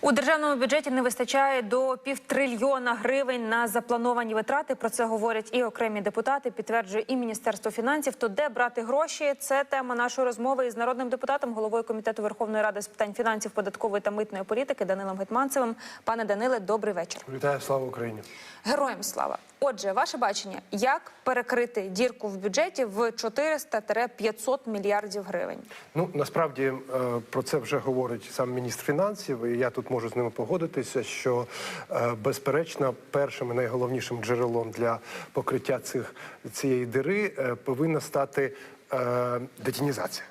У державному бюджеті не вистачає до півтрильйона гривень на заплановані витрати. Про це говорять і окремі депутати. Підтверджує і міністерство фінансів. То де брати гроші? Це тема нашої розмови із народним депутатом, головою комітету Верховної Ради з питань фінансів, податкової та митної політики Данилом Гетманцевим. Пане Даниле, добрий вечір. Вітаю, слава Україні. Героям слава. Отже, ваше бачення, як перекрити дірку в бюджеті в 400-500 мільярдів гривень? Ну насправді е, про це вже говорить сам міністр фінансів, і я тут можу з ними погодитися, що е, безперечно першим і найголовнішим джерелом для покриття цих цієї дири е, повинна стати детінізація.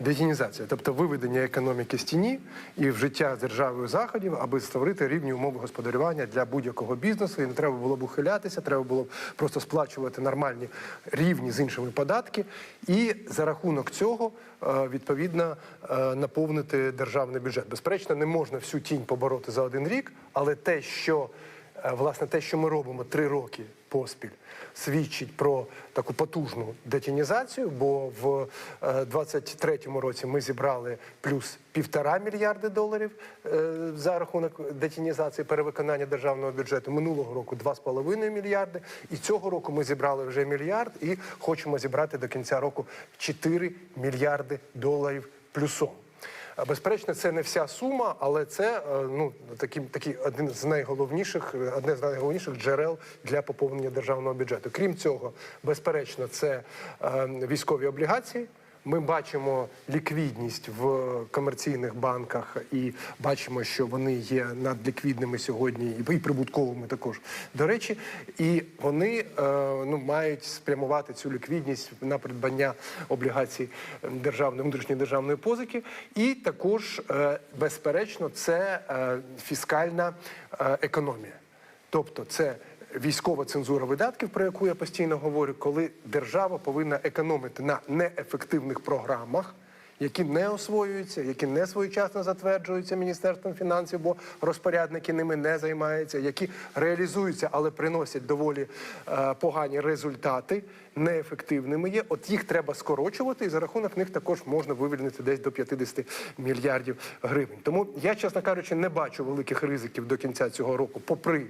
Детінізація, тобто виведення економіки з тіні і в життя державою заходів, аби створити рівні умови господарювання для будь-якого бізнесу. І не треба було б ухилятися, треба було б просто сплачувати нормальні рівні з іншими податки, і за рахунок цього е, відповідно е, наповнити державний бюджет. Безперечно, не можна всю тінь побороти за один рік, але те, що е, власне те, що ми робимо три роки поспіль, свідчить про таку потужну детінізацію, бо в 23-му році ми зібрали плюс півтора мільярди доларів е, за рахунок детінізації перевиконання державного бюджету. Минулого року 2,5 мільярди. І цього року ми зібрали вже мільярд і хочемо зібрати до кінця року 4 мільярди доларів плюсом. Безперечно, це не вся сума, але це е, ну такі такі один з найголовніших, одне з найголовніших джерел для поповнення державного бюджету. Крім цього, безперечно, це е, військові облігації. Ми бачимо ліквідність в комерційних банках і бачимо, що вони є надліквідними сьогодні, і прибутковими також. До речі, і вони е, ну мають спрямувати цю ліквідність на придбання облігацій державної внутрішньої державної позики. І також, е, безперечно, це е, фіскальна економія. Тобто це військова цензура видатків, про яку я постійно говорю, коли держава повинна економити на неефективних програмах. Які не освоюються, які не своєчасно затверджуються міністерством фінансів, бо розпорядники ними не займаються, які реалізуються, але приносять доволі е, погані результати, неефективними є. От їх треба скорочувати, і за рахунок них також можна вивільнити десь до 50 мільярдів гривень. Тому я, чесно кажучи, не бачу великих ризиків до кінця цього року, попри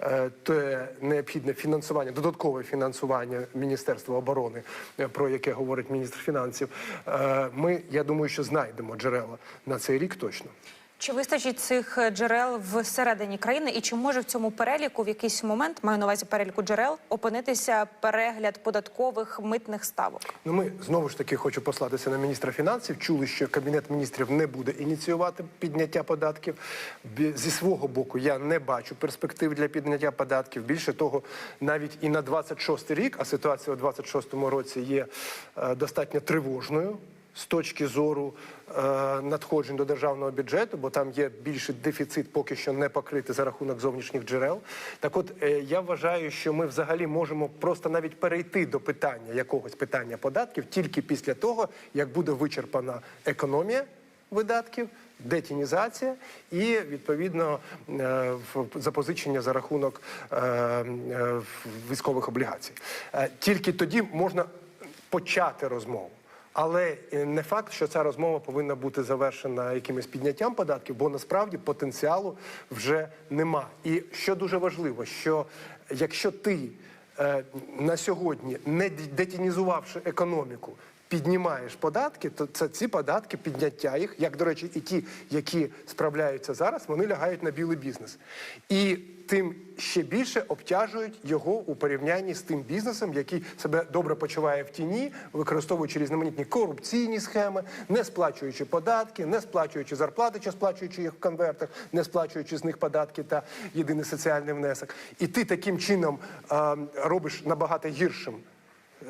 е, те необхідне фінансування, додаткове фінансування Міністерства оборони, е, про яке говорить міністр фінансів. Е, ми, я думаю, що знайдемо джерела на цей рік точно. Чи вистачить цих е, джерел всередині країни, і чи може в цьому переліку в якийсь момент маю на увазі переліку джерел опинитися перегляд податкових митних ставок? Ну, ми знову ж таки хочу послатися на міністра фінансів. Чули, що кабінет міністрів не буде ініціювати підняття податків. Зі свого боку я не бачу перспектив для підняття податків. Більше того, навіть і на 26 рік, а ситуація у 26-му році є е, достатньо тривожною. З точки зору е, надходжень до державного бюджету, бо там є більший дефіцит, поки що не покритий за рахунок зовнішніх джерел. Так, от е, я вважаю, що ми взагалі можемо просто навіть перейти до питання якогось питання податків тільки після того, як буде вичерпана економія видатків. Детінізація і відповідно е, запозичення за рахунок військових облігацій. Тільки тоді можна почати розмову. Але е, не факт, що ця розмова повинна бути завершена якимось підняттям податків, бо насправді потенціалу вже нема. І що дуже важливо, що якщо ти е, на сьогодні, не детінізувавши економіку, піднімаєш податки, то це ці податки, підняття їх, як до речі, і ті, які справляються зараз, вони лягають на білий бізнес. І тим ще більше обтяжують його у порівнянні з тим бізнесом, який себе добре почуває в тіні, використовуючи різноманітні корупційні схеми, не сплачуючи податки, не сплачуючи зарплати, чи сплачуючи їх в конвертах, не сплачуючи з них податки та єдиний соціальний внесок. І ти таким чином е, робиш набагато гіршим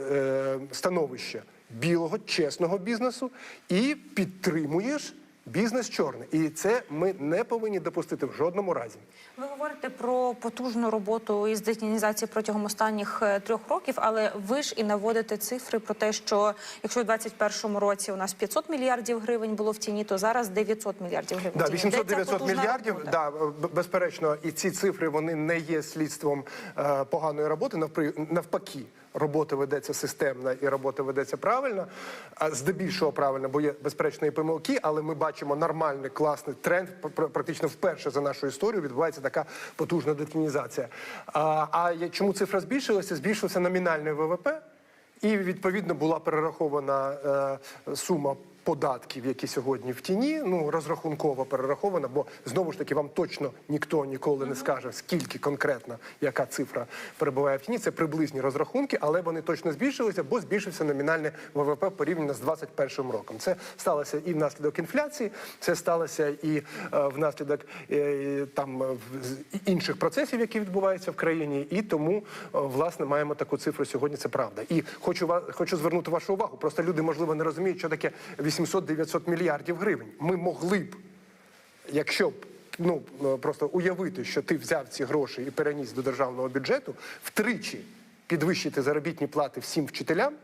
е, становище білого, чесного бізнесу і підтримуєш бізнес чорний. І це ми не повинні допустити в жодному разі. Ви говорите про потужну роботу із детінізації протягом останніх е, трьох років, але ви ж і наводите цифри про те, що якщо у 2021 році у нас 500 мільярдів гривень було в тіні, то зараз 900 мільярдів гривень. Да, в тіні. Де ця 800-900 мільярдів. робота? Да, безперечно, і ці цифри вони не є слідством е, поганої роботи. Навпри- навпаки, робота ведеться системна і робота ведеться правильно, а здебільшого правильно, бо є безперечно помилки, але ми бачимо нормальний класний тренд. Пр- Практично вперше за нашу історію відбувається така потужна детінізація. А, а чому цифра збільшилася? Збільшився номінальний ВВП. І відповідно була перерахована е, сума податків, які сьогодні в тіні. Ну розрахунково перерахована, бо знову ж таки вам точно ніхто ніколи не скаже, скільки конкретно яка цифра перебуває в тіні. Це приблизні розрахунки, але вони точно збільшилися, бо збільшився номінальний ВВП порівняно з 2021 роком. Це сталося і внаслідок інфляції, це сталося і е, внаслідок е, там е, інших процесів, які відбуваються в країні, і тому е, власне маємо таку цифру сьогодні. Це правда. І хочу хочу звернути вашу увагу. Просто люди можливо не розуміють, що таке 800-900 мільярдів гривень. Ми могли б, якщо б. Ну е, просто уявити, що ти взяв ці гроші і переніс до державного бюджету, втричі підвищити заробітні плати всім вчителям,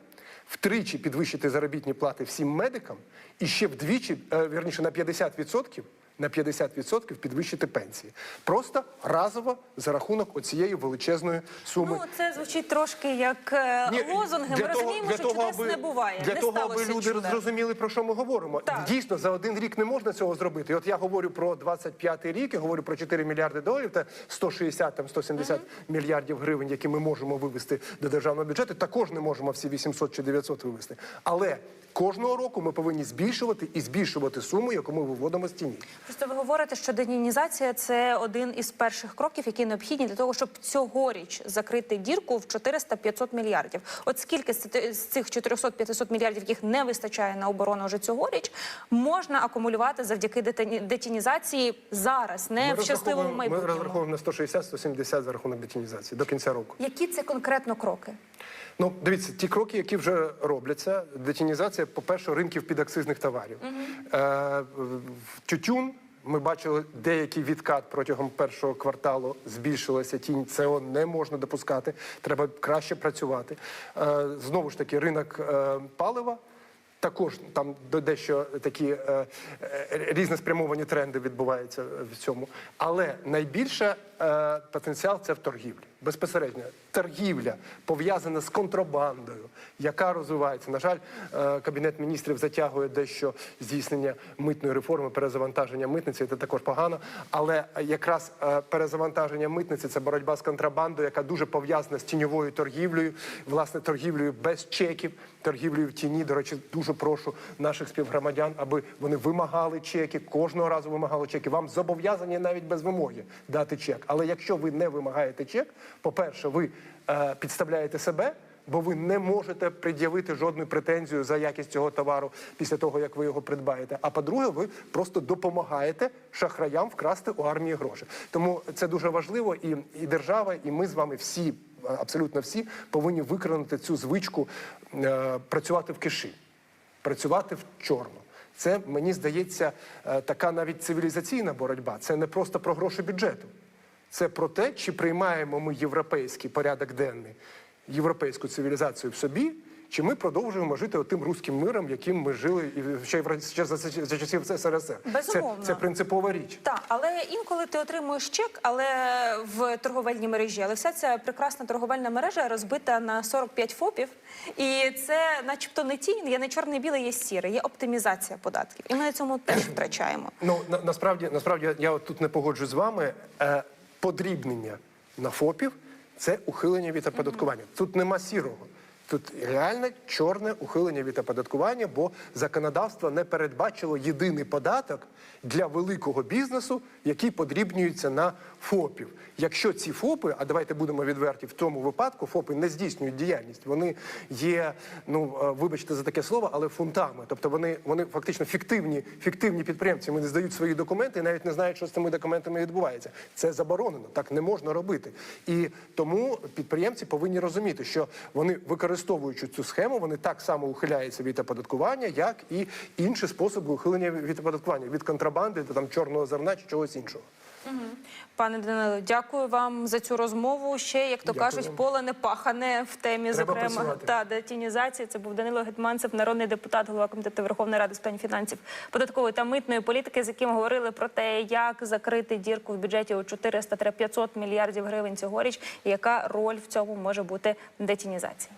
втричі підвищити заробітні плати всім медикам, і ще вдвічі, верніше вірніше на 50%, на 50% підвищити пенсії. Просто разово за рахунок оцієї величезної суми. Ну, це звучить трошки як е, Ні, лозунги. Ми розуміємо, що чудес не буває. Для не того, аби люди чуда. зрозуміли, про що ми говоримо. Так. Дійсно, за один рік не можна цього зробити. І от я говорю про 25-й рік, я говорю про 4 мільярди доларів та 160 там 170 мільярдів гривень, які ми можемо вивести до державного бюджету. Також не можемо всі 800 чи 900 вивести. Але кожного року ми повинні збільшувати і збільшувати суму, яку ми виводимо з тіні. Просто ви говорите, що денінізація це один із перших кроків, які необхідні для того, щоб цьогоріч закрити дірку в 400-500 мільярдів. От скільки з цих 400-500 мільярдів, яких не вистачає на оборону вже цьогоріч, можна акумулювати завдяки детінізації зараз, не в щасливому Ми майбутньому. розраховуємо на 160-170 за рахунок детінізації до кінця року. Які це конкретно кроки? Ну, дивіться, ті кроки, які вже робляться, детінізація, по-перше, ринків підакцизних товарів. Е, в тютюн ми бачили деякий відкат протягом першого кварталу збільшилася тінь. Цього не можна допускати. Треба краще працювати. Е, знову ж таки, ринок е, палива. Також там до- дещо такі е, е, різноспрямовані тренди відбуваються в цьому. Але найбільше е, потенціал це в торгівлі. Безпосередньо торгівля пов'язана з контрабандою, яка розвивається. На жаль, е, кабінет міністрів затягує дещо здійснення митної реформи, перезавантаження митниці. Це також погано. Але якраз е, перезавантаження митниці це боротьба з контрабандою, яка дуже пов'язана з тіньовою торгівлею, власне, торгівлею без чеків, торгівлею в тіні. До речі, дуже прошу наших співгромадян, аби вони вимагали чеки, кожного разу вимагали чеки. Вам зобов'язані навіть без вимоги дати чек. Але якщо ви не вимагаєте чек, по-перше, ви е, підставляєте себе. Бо ви не можете пред'явити жодну претензію за якість цього товару після того, як ви його придбаєте. А по-друге, ви просто допомагаєте шахраям вкрасти у армії гроші. Тому це дуже важливо, і, і держава, і ми з вами всі, абсолютно всі, повинні виконати цю звичку е, працювати в киші працювати в чорну. Це мені здається е, така навіть цивілізаційна боротьба. Це не просто про гроші бюджету. Це про те, чи приймаємо ми європейський порядок денний, європейську цивілізацію в собі, чи ми продовжуємо жити тим руським миром, яким ми жили ще, ще за, за часів СРСР. Безумовно. це принципова річ. Так, але інколи ти отримуєш чек, але в торговельній мережі. Але вся ця прекрасна торговельна мережа розбита на 45 ФОПів. І це, начебто, не тінь, є не чорний, білий, є сірий, є оптимізація податків. І ми на цьому теж втрачаємо. Ну на, насправді, насправді я от тут не погоджуюсь з вами. Е, подрібнення на ФОПів це ухилення від оподаткування. Тут нема сірого. Тут реальне чорне ухилення від оподаткування, бо законодавство не передбачило єдиний податок для великого бізнесу, який подрібнюється на ФОПів. Якщо ці ФОПи, а давайте будемо відверті, в тому випадку ФОПи не здійснюють діяльність. Вони є, ну е, вибачте за таке слово, але фунтами. Тобто вони, вони фактично фіктивні, фіктивні підприємці. Вони здають свої документи і навіть не знають, що з цими документами відбувається. Це заборонено. Так не можна робити. І тому підприємці повинні розуміти, що вони використовують використовуючи цю схему, вони так само ухиляються від оподаткування, як і інші способи ухилення від оподаткування від контрабанди до там чорного зерна чи чогось іншого. Пане Данило, дякую вам за цю розмову. Ще як то Дякую кажуть, вам. поле не пахане в темі, Треба зокрема працювати. та детінізації. Це був Данило Гетманцев, народний депутат, голова комітету Верховної Ради з питань фінансів, податкової та митної політики, з яким говорили про те, як закрити дірку в бюджеті у 400-500 мільярдів гривень цьогоріч, і яка роль в цьому може бути детінізації.